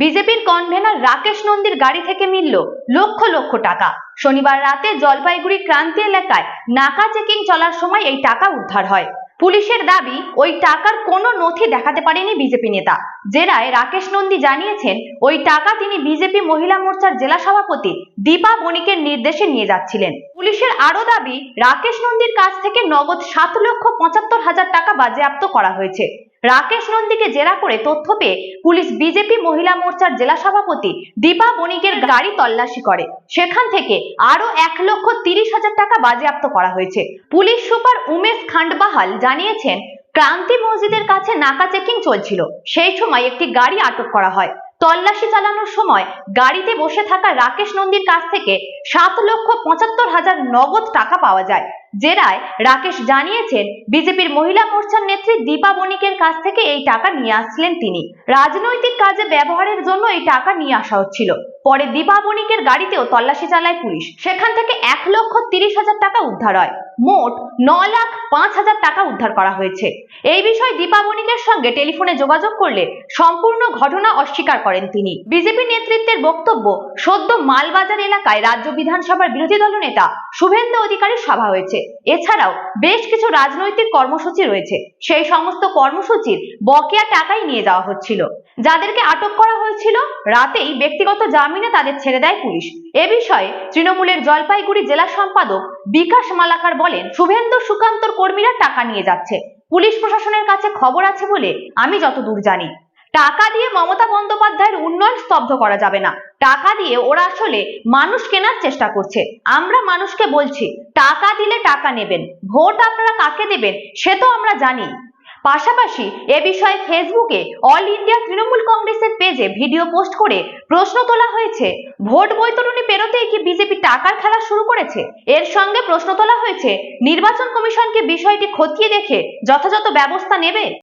বিজেপির কনভেনার রাকেশ নন্দীর গাড়ি থেকে মিলল লক্ষ লক্ষ টাকা। শনিবার রাতে জলপাইগুড়ি ক্রান্তি এলাকায় নাকা চেকিং চলার সময় এই টাকা উদ্ধার হয়। পুলিশের দাবি, ওই টাকার কোনো নথি দেখাতে পারেনি বিজেপি নেতা। জেরায় রাকেশ নন্দী জানিয়েছেন, ওই টাকা তিনি বিজেপি মহিলা মোর্চার জেলা সভাপতি দীপা বণিকের নির্দেশে নিয়ে যাচ্ছিলেন। পুলিশের আরও দাবি, রাকেশ নন্দীর কাছ থেকে নগদ সাত লক্ষ পঁচাত্তর হাজার টাকা বাজেয়াপ্ত করা হয়েছে। রাকেশ নন্দীকে জেরা করে তথ্য পেয়ে পুলিশ বিজেপি মহিলা মোর্চার জেলা সভাপতি দীপা বণিকের গাড়ি তল্লাশি করে। সেখান থেকে আরও এক লক্ষ তিরিশ হাজার টাকা বাজেয়াপ্ত করা হয়েছে। পুলিশ সুপার উমেশ খান্ডবাহাল জানিয়েছেন, ক্রান্তি মসজিদের কাছে নাকা চেকিং চলছিল। সেই সময় একটি গাড়ি আটক করা হয়। তল্লাশি চালানোর সময় গাড়িতে বসে থাকা রাকেশ নন্দীর কাছ থেকে সাত লক্ষ পঁচাত্তর হাজার নগদ টাকা পাওয়া যায়। জেরায় রাকেশ জানিয়েছেন, বিজেপির মহিলা মোর্চার নেত্রী দীপা বণিকের কাছ থেকে এই টাকা নিয়ে আসছিলেন তিনি। রাজনৈতিক কাজে ব্যবহারের জন্য এই টাকা নিয়ে আসা হচ্ছিল। পরে দীপা বণিকের গাড়িতেও তল্লাশি চালায় পুলিশ। সেখান থেকে এক লক্ষ তিরিশ হাজার টাকা উদ্ধার হয়। মোট ন লাখ পাঁচ হাজার টাকা উদ্ধার করা হয়েছে। এই বিষয়ে দীপা বণিকের সঙ্গে টেলিফোনে যোগাযোগ করলে সম্পূর্ণ ঘটনা অস্বীকার করেন তিনি। বিজেপি নেতৃত্বের বক্তব্য সদ্য মালবাজার এলাকায় রাজ্য বিধানসভার বিরোধী দলনেতা শুভেন্দু অধিকারীর সভা হয়েছে। এছাড়াও বেশ কিছু রাজনৈতিক কর্মসূচি রয়েছে। সেই সমস্ত কর্মসূচির বকেয়া টাকাই নিয়ে যাওয়া হচ্ছিল। যাদেরকে আটক করা হয়েছিল, রাতেই ব্যক্তিগত জামিনে তাদের ছেড়ে দেয় পুলিশ। এ বিষয়ে তৃণমূলের জলপাইগুড়ি জেলা সম্পাদক বিকাশ মালাকার বলেন, শুভেন্দু সুকান্তর কর্মীরা টাকা নিয়ে যাচ্ছে। পুলিশ প্রশাসনের কাছে খবর আছে বলে আমি যতদূর জানি। টাকা দিয়ে মমতা বন্দ্যোপাধ্যায়ের উন্নয়ন স্তব্ধ করা যাবে না। টাকা দিয়ে ওরা আসলে মানুষ কেনার চেষ্টা করছে। আমরা মানুষকে বলছি, টাকা দিলে টাকা নেবেন, ভোট আপনারা কাকে দেবেন সে তো আমরা জানি। পাশাপাশি এ বিষয়ে ফেসবুকে অল ইন্ডিয়া তৃণমূল কংগ্রেসের পেজে ভিডিও পোস্ট করে প্রশ্ন তোলা হয়েছে, ভোট বৈতরণী পেরোতেই কি বিজেপি টাকার খেলা শুরু করেছে? এর সঙ্গে প্রশ্ন তোলা হয়েছে, নির্বাচন কমিশনকে বিষয়টি খতিয়ে দেখে যথাযথ ব্যবস্থা নেবে?